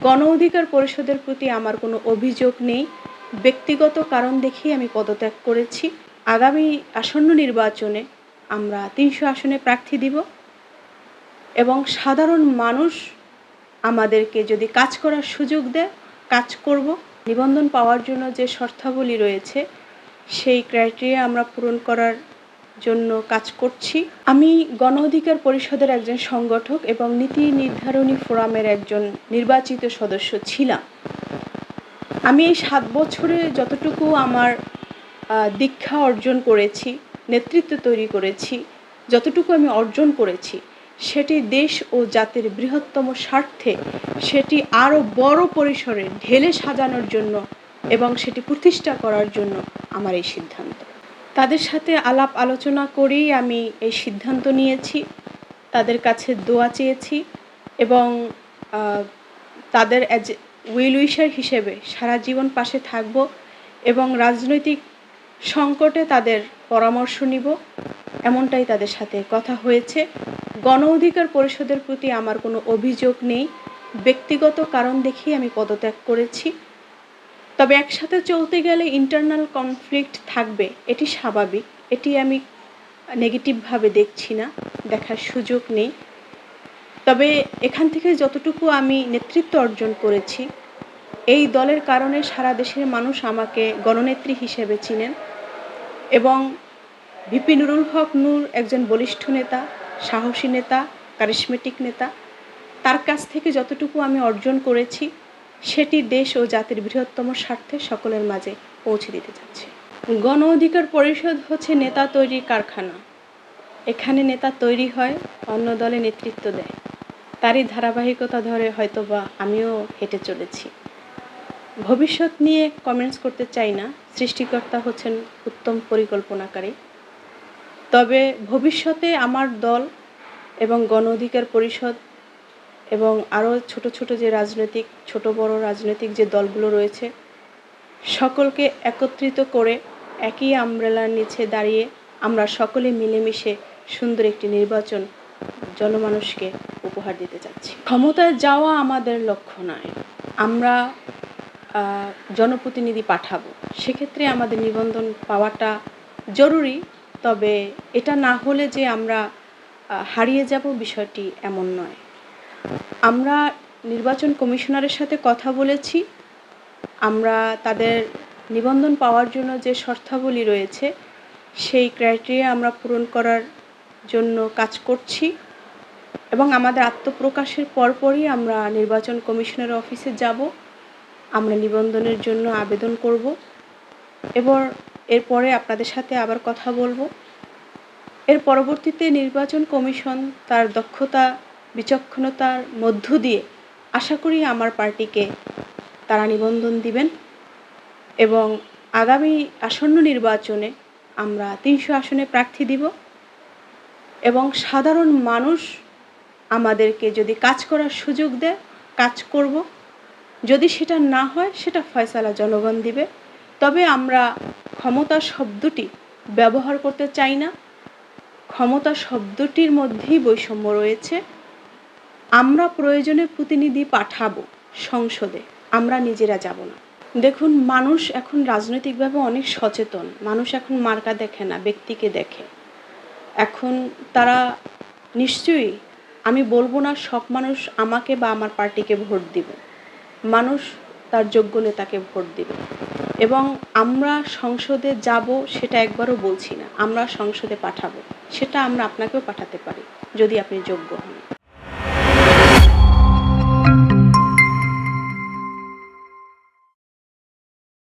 গণ অধিকার পরিষদের প্রতি আমার কোনো অভিযোগ নেই। ব্যক্তিগত কারণ দেখেই আমি পদত্যাগ করেছি। আগামী আসন্ন নির্বাচনে আমরা তিনশো আসনে প্রার্থী দিব এবং সাধারণ মানুষ আমাদেরকে যদি কাজ করার সুযোগ দেয়, কাজ করব। নিবন্ধন পাওয়ার জন্য যে শর্তাবলী রয়েছে, সেই ক্রাইটেরিয়া আমরা পূরণ করার জন্য কাজ করছি। আমি গণ অধিকার পরিষদের একজন সংগঠক এবং নীতি নির্ধারণী ফোরামের একজন নির্বাচিত সদস্য ছিলাম। আমি এই সাত বছরে যতটুকু আমার দীক্ষা অর্জন করেছি, নেতৃত্ব তৈরি করেছি, যতটুকু আমি অর্জন করেছি, সেটি দেশ ও জাতির বৃহত্তম স্বার্থে সেটি আরও বড় পরিসরে ঢেলে সাজানোর জন্য এবং সেটি প্রতিষ্ঠা করার জন্য আমার এই সিদ্ধান্ত। তাদের সাথে আলাপ আলোচনা করেই আমি এই সিদ্ধান্ত নিয়েছি, তাদের কাছে দোয়া চেয়েছি এবং তাদের অ্যাজ উইল উইশার হিসেবে সারা জীবন পাশে থাকব এবং রাজনৈতিক সংকটে তাদের পরামর্শ নিব। এমনটাই তাদের সাথে কথা হয়েছে। গণ অধিকার পরিষদের প্রতি আমার কোনো অভিযোগ নেই। ব্যক্তিগত কারণ দেখেই আমি পদত্যাগ করেছি। তবে একসাথে চলতে গেলে ইন্টারনাল কনফ্লিক্ট থাকবে, এটি স্বাভাবিক। এটি আমি নেগেটিভভাবে দেখছি না, দেখার সুযোগ নেই। তবে এখান থেকে যতটুকু আমি নেতৃত্ব অর্জন করেছি, এই দলের কারণে সারা দেশের মানুষ আমাকে গণনেত্রী হিসেবে চিনেন এবং ভিপি নুরুল হক নূর একজন বলিষ্ঠ নেতা, সাহসী নেতা কারিশমেটিক নেতা। তার কাছ থেকে যতটুকু আমি অর্জন করেছি সেটি দেশ ও জাতির বৃহত্তম স্বার্থে সকলের মাঝে পৌঁছে দিতে চাচ্ছি গণ অধিকার পরিষদ হচ্ছে নেতা তৈরির কারখানা। এখানে নেতা তৈরি হয়, অন্য দলে নেতৃত্ব দেয়। তারই ধারাবাহিকতা ধরে হয়তোবা আমিও হেঁটে চলেছি। ভবিষ্যৎ নিয়ে কমেন্টস করতে চাই না, সৃষ্টিকর্তা হচ্ছেন উত্তম পরিকল্পনাকারী। তবে ভবিষ্যতে আমার দল এবং গণ অধিকার পরিষদ এবং আরও ছোট ছোট যে রাজনৈতিক, ছোট বড় রাজনৈতিক যে দলগুলো রয়েছে, সকলকে একত্রিত করে একই আমব্রেলার নিচে দাঁড়িয়ে আমরা সকলে মিলেমিশে সুন্দর একটি নির্বাচন জনমানুষকে উপহার দিতে চাচ্ছি ক্ষমতায় যাওয়া আমাদের লক্ষ্য নয়। আমরা জনপ্রতিনিধি পাঠাবো। সেক্ষেত্রে আমাদের নিবন্ধন পাওয়াটা জরুরি, তবে এটা না হলে যে আমরা হারিয়ে যাব বিষয়টি এমন নয়। আমরা নির্বাচন কমিশনারের সাথে কথা বলেছি। আমরা তাদের নিবন্ধন পাওয়ার জন্য যে শর্তাবলী রয়েছে, সেই ক্রাইটেরিয়া আমরা পূরণ করার জন্য কাজ করছি এবং আমাদের আত্মপ্রকাশের পরপরই আমরা নির্বাচন কমিশনের অফিসে যাব। আমরা নিবন্ধনের জন্য আবেদন করব। এবার এরপরে আপনাদের সাথে আবার কথা বলব। এর পরবর্তীতে নির্বাচন কমিশন তার দক্ষতা বিচক্ষণতার মধ্য দিয়ে আশা করি আমার পার্টিকে তারা নিবন্ধন দিবেন এবং আগামী আসন্ন নির্বাচনে আমরা তিনশো আসনে প্রার্থী দিব এবং সাধারণ মানুষ আমাদেরকে যদি কাজ করার সুযোগ দেয়, কাজ করব। যদি সেটা না হয়, সেটা ফয়সালা জনগণ দিবে। তবে আমরা ক্ষমতা শব্দটি ব্যবহার করতে চাই না। ক্ষমতা শব্দটির মধ্যেই বৈষম্য রয়েছে। আমরা প্রয়োজনে প্রতিনিধি পাঠাবো সংসদে, আমরা নিজেরা যাব না। দেখুন, মানুষ এখন রাজনৈতিকভাবে অনেক সচেতন, মানুষ এখন মার্কা দেখে না, ব্যক্তিকে দেখে। এখন তারা নিশ্চয়ই, আমি বলব না সব মানুষ আমাকে বা আমার পার্টিকে ভোট দিবে, মানুষ তার যোগ্য নেতাকে ভোট দিবে। এবং আমরা সংসদে যাব সেটা একবারও বলছি না, আমরা সংসদে পাঠাবো, সেটা আমরা আপনাকেও পাঠাতে পারি, যদি আপনি যোগ্য হন।